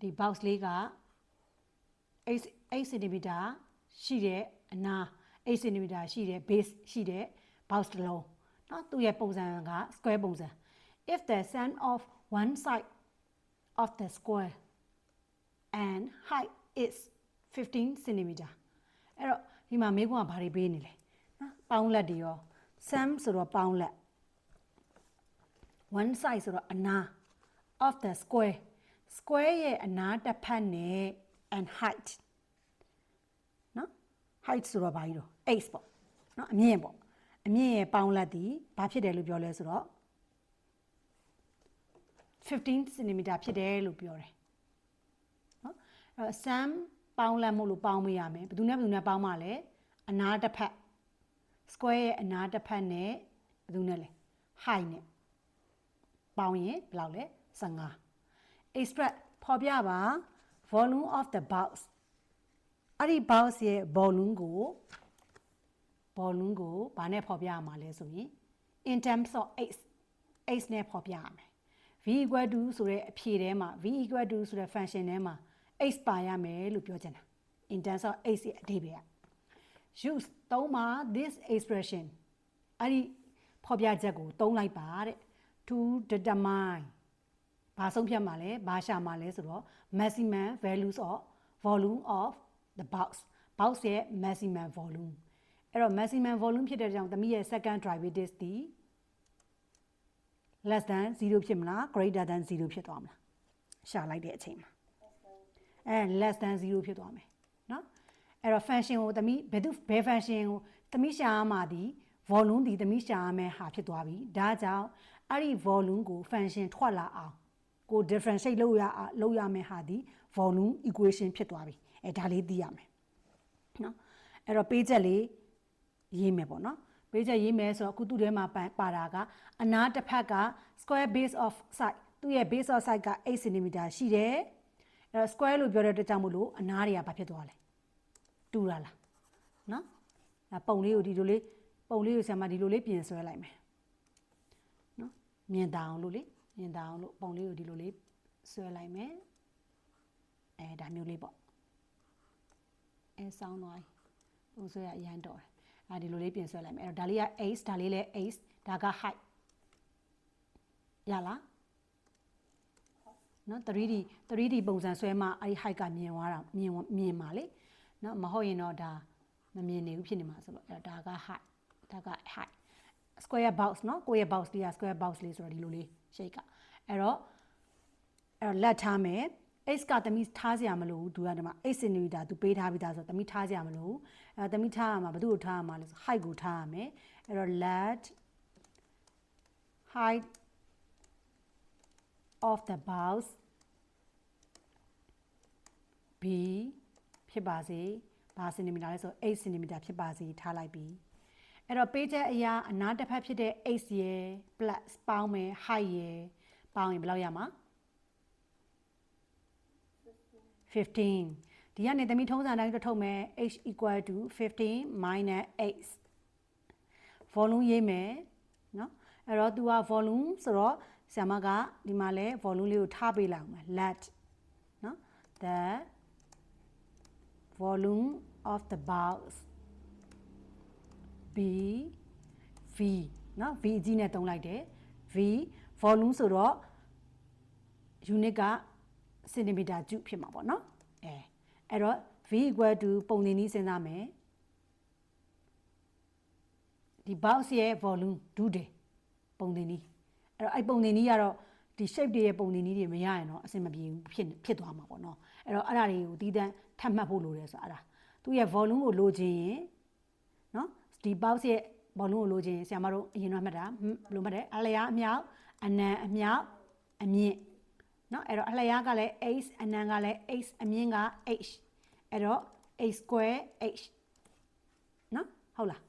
ဒီ box လေးက8 8 cm ရှိတဲ့အနာ8 cm ရှိတဲ့ base ရှိတဲ့ box တစ်လုံးเนาะသူ့ရဲ့ပုံစံက square ပုံစံ if the sum of one side of the square and height is 15 cm အဲ့တော့ဒီမှာမေးခွန်းကဘာတွေပေးနေလဲနော်ပေါင်းလက်တွေရော sum ဆိုတော့ပေါင်းလက် one side ဆိုတော့အနာ of the square square ရဲ့အနာတစ်ဖက်နဲ့ and height နော် height ဆိုတော့ဘာကြီးတော့ h ပေါ့နော်အမြင့်ပေါ့အမြင့်ရဲ့ပေါင်းလက်ဒီဘာဖြစ်တယ်လို့ပြောလဲဆိုတော့15 cm ဖြစ်တယ်လို့ပြောတယ်နော်အဲ့တော့ sum ပေါင်းလက်မို့လို့ပေါင်းမရမယ်ဘယ်သူနဲ့ဘယ်သူနဲ့ပေါင်းမှလဲအနာတစ်ဖက် square ရဲ့အနာတစ်ဖက်နဲ့ဘယ်သူနဲ့လဲ height နဲ့ပေါင်းရင်ဘယ်လောက်လဲ15 extract ဖော်ပြပါ volume of the box အဲ့ဒီ box ရဲ့ volume ကို volume ကိုဘာနဲ့ဖော်ပြရမှာလဲဆိုရင် in terms of x x နဲ့ဖော်ပြရမယ် v equal to ဆိုတဲ့အဖြေထဲမှာ v equal to ဆိုတဲ့ function ထဲမှာ x ပါရမယ်လို့ပြောချင်တာ in terms of x ရဲ့အဓိပ္ပာယ်က use သုံးပါ this expression အဲ့ဒီဖော်ပြချက်ကိုသုံးလိုက်ပါတဲ့ to determine ဘာဆုံးဖြတ်မှာလဲဘာရှာမှာလဲဆိုတော့ maximum values of volume of the box box ရဲ့ maximum volume အဲ့တော့ maximum volume ဖြစ်တဲ့ကြောင့်သမီးရဲ့ second derivative ဒီ less than 0ဖြစ်မလား greater than 0ဖြစ်သွားမလားရှာလိုက်တဲ့အချိန်မှာအဲ less than 0ဖြစ်သွားမယ်เนาะအဲ့တော့ function ကိုသမီးဘယ်သူဘယ် function ကိုသမီးရှာရမှာဒီ volume ဒီသမီးရှာရမယ်ဟာဖြစ်သွားပြီဒါကြောင့်အဲ့ဒီ volume ကို function ထွက်လာအောင် ကို differentiate လုပ်ရလုပ်ရမယ်ဟာဒီ volume equation ဖြစ်သွားပြီအဲဒါလေးသိရမယ်နော်အဲ့တော့ပေးချက်လေးရေးမယ်ပေါ့နော်ပေးချက်ရေးမယ်ဆိုတော့အခုသူ့ထဲမှာပါတာကအနားတစ်ဖက်က square base of side သူ့ရဲ့ base of side က8 cm ရှိတယ်အဲ့တော့ square လို့ပြောတဲ့အတွက်ကြောင့်မလို့အနားတွေကဘာဖြစ်သွားလဲတူတာလားနော်ဒါပုံလေးကိုဒီလိုလေးပုံလေးကိုဆရာမဒီလိုလေးပြင်ဆွဲလိုက်မယ်နော်မြင်တာအောင်လို့လေး မြင်တာအောင်လို့ပုံလေးကိုဒီလိုလေးဆွဲလိုက်မယ်အဲဒါမျိုးလေးပေါ့အဲဆောင်းသွားပြီပုံဆွဲရအရန်တော်တယ်အဲဒီလိုလေးပြင်ဆွဲလိုက်မယ်အဲ့တော့ဒါလေးက ace ဒါလေးလည်း ace ဒါက height ရလားနော် 3D 3D ပုံစံဆွဲမှအဲ့ဒီ height ကမြင်သွားတာမြင်မြင်ပါလေနော်မဟုတ်ရင်တော့ဒါမမြင်နေဘူးဖြစ်နေမှာဆိုတော့အဲ့ဒါက height ဒါက height square box နော်ကိုယ့်ရဲ့ box လေးက square box လေးဆိုတော့ဒီလိုလေး shape ကအဲ့တော့အဲ့တော့လက်ထားမယ် x ကတမိထားစရာမလိုဘူးသူကဒီမှာ x cm သူပေးထားပြီးသားဆိုတော့တမိထားစရာမလိုဘူးအဲတမိထားရမှာဘယ်သူ့ကိုထားရမှာလဲဆို height ကိုထားရမယ်အဲ့တော့ let height of the box b ဖြစ်ပါစေဘာစင်တီမီတာလဲဆို8စင်တီမီတာဖြစ်ပါစေထားလိုက်ပြီ အဲ့တော့ပေးချက်အရာအနားတစ်ဖက်ဖြစ်တဲ့ x ရယ် plus ပေါင်းမယ် height ရယ်ပေါင်းရင်ဘယ်လောက်ရမှာ15ဒီကနေသမီးထုံးစံတိုင်းထုတ်မယ် h equal to 15 minus 8 volume ရေးမယ်เนาะအဲ့တော့ तू က volume ဆိုတော့ဆ iam ကဒီမှာလဲ volume လေးကိုထားပေးလိုက်အောင်မယ် let เนาะ the volume of the box b v เนาะ v အကြီးနဲ့တုံးလိုက်တယ် v volume ဆိုတော့ unit ကစင်တီမီတာကျုဖြစ်မှာပေါ့เนาะအဲအဲ့တော့ v equal to ပုံသင်နည်းစဉ်းစားမယ်ဒီ box ရဲ့ volume ဒုတယ်ပုံသင်နည်းအဲ့တော့အဲ့ပုံသင်နည်းကတော့ဒီ shape တွေရဲ့ပုံသင်နည်းတွေမရရင်တော့အဆင်မပြေဘူးဖြစ်ဖြစ်သွားမှာပေါ့နော်အဲ့တော့အဲ့ဒါတွေကိုတီးတန်းထပ်မှတ်ဖို့လိုတယ်ဆိုအဲ့ဒါသူ့ရဲ့ volume ကိုလိုချင်ရင်နော် ဒီ box ရဲ့ volume ကိုလိုချင်ဆရာမတို့အရင်တော့မှတ်တာဘယ်လိုမှတ်တယ်အလျားအမြောက်အနံအမြောက်အမြင့်เนาะအဲ့တော့အလျားကလည်း h အနံကလည်း h အမြင့်က h အဲ့တော့ h square h เนาะဟုတ်လား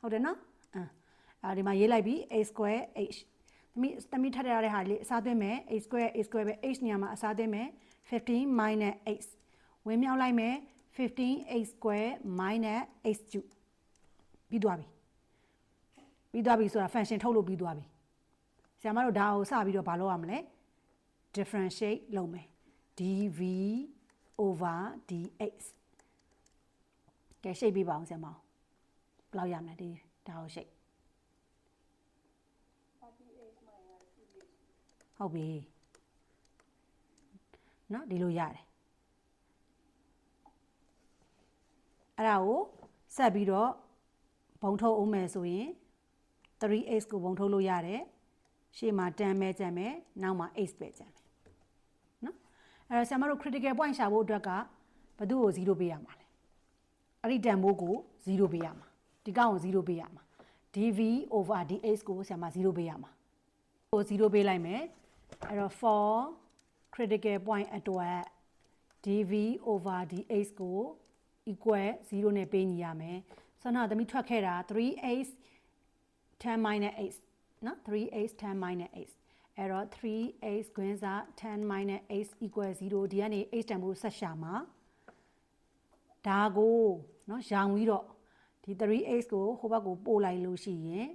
ဟုတ်တယ်เนาะအာဒီမှာရေးလိုက်ပြီ h square h သမီးသမီးထပ်ရတဲ့ဟာလေးအစားသွင်းမယ် h square h square ပဲ h နေရာမှာအစားသွင်းမယ်15 minus h ဝင်မြောက်လိုက်မယ်15 h square minus h cube ပြီးသွားပြီပြီးသွားပြီဆိုတာ function ထုတ်လို့ပြီးသွားပြီဆရာမတို့ဒါကိုစပြီးတော့မလုပ်ရမလဲ differentiate လုပ်မယ် dv over dx ကဲရှိတ်ပြပါအောင်ဆရာမအောင်ဘယ်လောက်ရမလဲဒီဒါကိုရှိတ်ဟုတ်ပြီနော်ဒီလိုရတယ်အဲ့ဒါကိုဆက်ပြီးတော့ ဘုံထုတ်အောင်မယ်ဆိုရင် 3x ကိုဘုံထုတ်လို့ရတယ်ရှေ့မှာ10ပဲကျန်မယ်နောက်မှာ x ပဲကျန်မယ်နော်အဲ့တော့ဆရာမတို့ critical point ရှာဖို့အတွက်ကဘယ်သူ့ကို0ပေးရမှာလဲအဲ့ဒီတန်ဖိုးကို0ပေးရမှာဒီကောင်ကို0ပေးရမှာ dv over dx ကိုဆရာမ0ပေးရမှာကို0ပေးလိုက်မယ်အဲ့တော့ for critical point အတွက် dv over dx ကို equal 0နဲ့ပေးညီရမယ် ဆိုတော့သမီးထွက်ခဲ့တာ 3x 10 minus 8နော် 3x 10 minus 8အဲ့တော့ 3x ခွင်းစား10 minus 8 equal 0ဒီကနေ h တန်ဖိုးဆက်ရှာမှာဒါကိုနော်ရောင်ပြီးတော့ဒီ 3x ကိုဟိုဘက်ကိုပို့လိုက်လို့ရှိရင်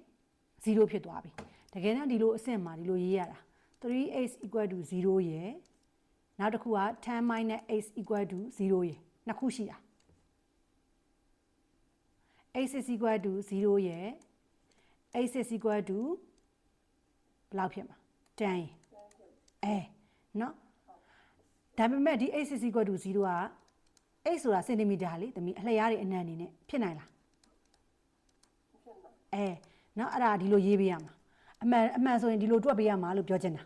0ဖြစ်သွားပြီတကယ်တော့ဒီလိုအဆင့်မှာဒီလိုရေးရတာ 3x equal to 0ရယ်နောက်တစ်ခုက10 minus 8 equal to 0ရယ်နှစ်ခုရှိတာ x is equal to 0ရယ် x is equal to ဘယ်လောက်ဖြစ်မှာ10ရယ်အဲနော်ဒါပေမဲ့ဒီ x is equal to 0က x ဆိုတာစင်တီမီတာလေသမီးအလျားတွေအနံ့အနေနဲ့ဖြစ်နိုင်လားအဲနော်အဲ့ဒါဒီလိုရေးပေးရမှာအမှန်အမှန်ဆိုရင်ဒီလိုတွက်ပေးရမှာလို့ပြောချင်တာ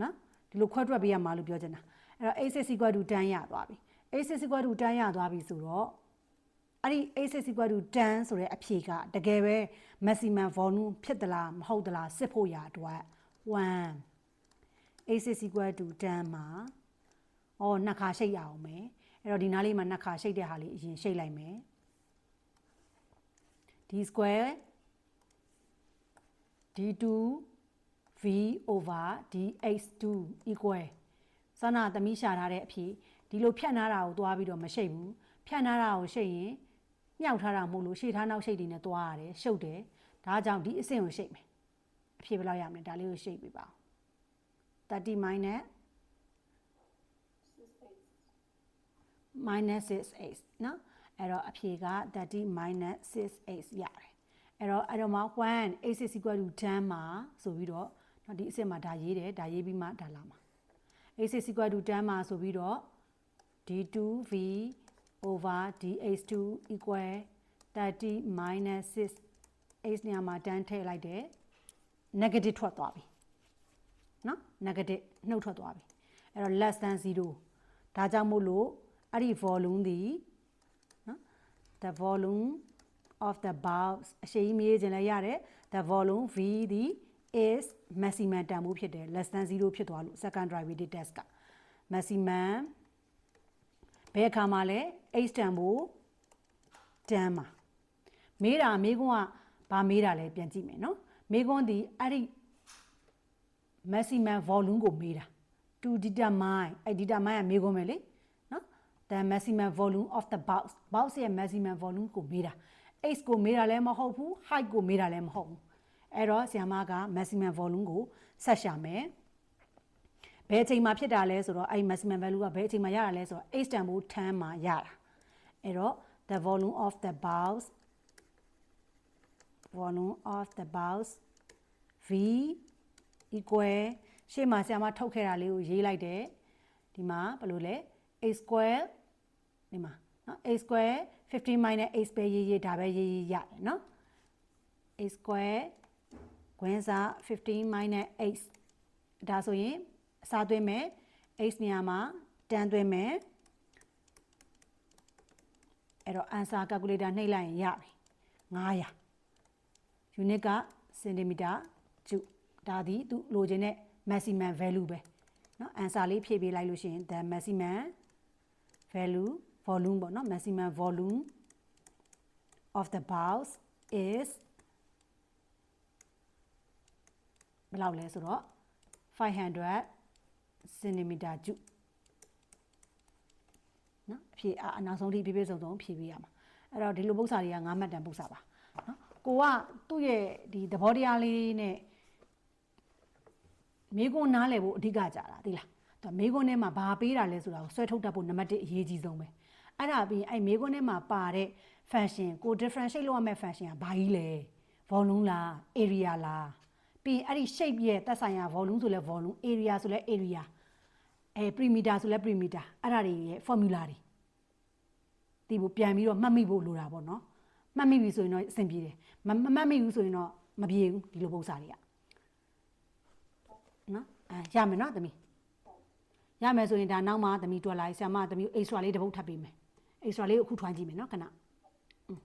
နော်ဒီလိုခွဲတွက်ပေးရမှာလို့ပြောချင်တာအဲ့တော့ x is equal to 10ရသွားပြီ x is equal to 10ရသွားပြီဆိုတော့ အဲ့ဒီ x is equal to 10ဆိုတဲ့အဖြေကတကယ်ပဲ maximum volume ဖြစ်သလားမဟုတ်သလားစစ်ဖို့ရအတွက်1 x is equal to 10မှာအော်နှစ်ခါရှိတ်ရအောင်မယ်အဲ့တော့ဒီနားလေးမှာနှစ်ခါရှိတ်တဲ့ဟာလေးအရင်ရှိတ်လိုက်မယ် d square d2 v over dx2 equal စနာသမီးရှာထားတဲ့အဖြစ်ဒီလိုဖြတ်နာတာကိုသွားပြီးတော့မရှိတ်ဘူးဖြတ်နာတာကိုရှိတ်ရင် မြှောက်ထားတာမို့လို့ရှေ့ထားနောက်ရှိတ်တွေနဲ့သွားရတယ်ရှုပ်တယ်ဒါကြောင့်ဒီအဆင့်ကိုရှိတ်မယ်အဖြေဘယ်လောက်ရမလဲဒါလေးကိုရှိတ်ပေးပါဦး30 minus minus 6 နော်အဲ့တော့အဖြေက30 minus 6 ရတယ်အဲ့တော့အဲ့တော့မှ1 x is equal to 10မှာဆိုပြီးတော့နော်ဒီအဆင့်မှာဒါရေးတယ်ဒါရေးပြီးမှဒါလာမှာ x is equal to 10မှာဆိုပြီးတော့ d2v over dx2 equal 30 minus 6 x နေရာမှာ10ထည့်လိုက်တယ် negative ထွက်သွားပြီเนาะ negative နှုတ်ထွက်သွားပြီအဲ့တော့ less than 0ဒါကြောင့်မို့လို့အဲ့ဒီ volume ဒီနော် the volume of the box အရှိန်မေးခြင်းလည်းရတယ် the volume v ဒီ is maximum တန်ဖိုးဖြစ်တယ် less than 0ဖြစ်သွားလို့ second derivative test က maximum ဘ ယ်အခါမှာလဲ h တန်ဖိုး10မှာမေးတာမေးခွန်းကဘာမေးတာလဲပြန်ကြည့်မယ်နော်မေးခွန်းဒီအဲ့ဒီ maximum volume ကိုမေးတာ to determine အဲ့ determine ကမေးခွန်းပဲလေ the maximum volume of the box box ရဲ့ maximum volume ကိုမေးတာ x ကိုမေးတာလည်းမဟုတ်ဘူး height ကိုမေးတာလည်းမဟုတ်ဘူးအဲ့တော့ဆရာမက maximum volume ကိုဆက်ရှာမယ် ဘယ်အချိန်မှာဖြစ်တာလဲဆိုတော့အဲ့ maximum value ကဘယ်အချိန်မှာရတာလဲဆိုတော့ x တန်ဖိုး10မှာရတာအဲ့တော့ the volume of the box volume of the box v equal ရှေ့မှာဆရာမထုတ်ခဲ့တာလေးကိုရေးလိုက်တယ်ဒီမှာဘယ်လိုလဲ a square ဒီမှာနော် a square 15 minus a ပဲရေးရေးဒါပဲရေးရေးရတယ်နော် a square ခွင်းစား15 minus 8ဒါဆိုရင် အစားသွင်းမယ် x နေရာမှာ10သွင်းမယ်အဲ့တော့ answer calculator နှိပ်လိုက်ရင်ရပြီ900 unit က centimeter ကျုဒါဒီသူလိုချင်တဲ့ maximum value ပဲเนาะ answer လေးဖြည့်ပေးလိုက်လို့ရှိရင် the maximum value volume ပေါ့နော် maximum volume of the box is ဘယ်လောက်လဲဆိုတော့500 centimeter cube နော်အဖြေအနောက်ဆုံးထိပြည့်ပြည့်စုံစုံဖြည့်ပေးရမှာအဲ့တော့ဒီလိုပု္ပ္ပစာတွေက9မှတ်တန်ပု္ပ္ပစာပါနော်ကိုကသူ့ရဲ့ဒီသဘောတရားလေးနဲ့မိကွန်းနားလည်ဖို့အဓိကကြတာသိလားသူကမေးခွန်းထဲမှာဘာပေးတာလဲဆိုတာကိုဆွဲထုတ်တတ်ဖို့နံပါတ်1အရေးကြီးဆုံးပဲအဲ့ဒါပြီးရင်အဲ့မေးခွန်းထဲမှာပါတဲ့ function ကို differentiate လုပ်ရမယ့် function ကဘာကြီးလဲ volume လား area လား ပြီးရင်အဲ့ဒီ shape ရဲ့သက်ဆိုင်ရာ volume ဆိုလဲ volume area ဆိုလဲ area အဲ perimeter ဆိုလဲ perimeter အဲ့ဒါတွေရဲ့ formula တွေဒီဘူးပြန်ပြီးတော့မှတ်မိဖို့လိုတာပေါ့နော်မှတ်မိပြီဆိုရင်တော့အဆင်ပြေတယ်မမမှတ်မိဘူးဆိုရင်တော့မပြေဘူးဒီလိုပုံစံတွေကနော်အဲရမယ်နော်သမီးရမယ်ဆိုရင်ဒါနောက်မှသမီးတွက်လိုက်ဆရာမသမီး extra လေးတစ်ပုတ်ထပ်ပေးမယ် extra လေးကိုအခုထွန်းကြည့်မယ်နော်ခဏ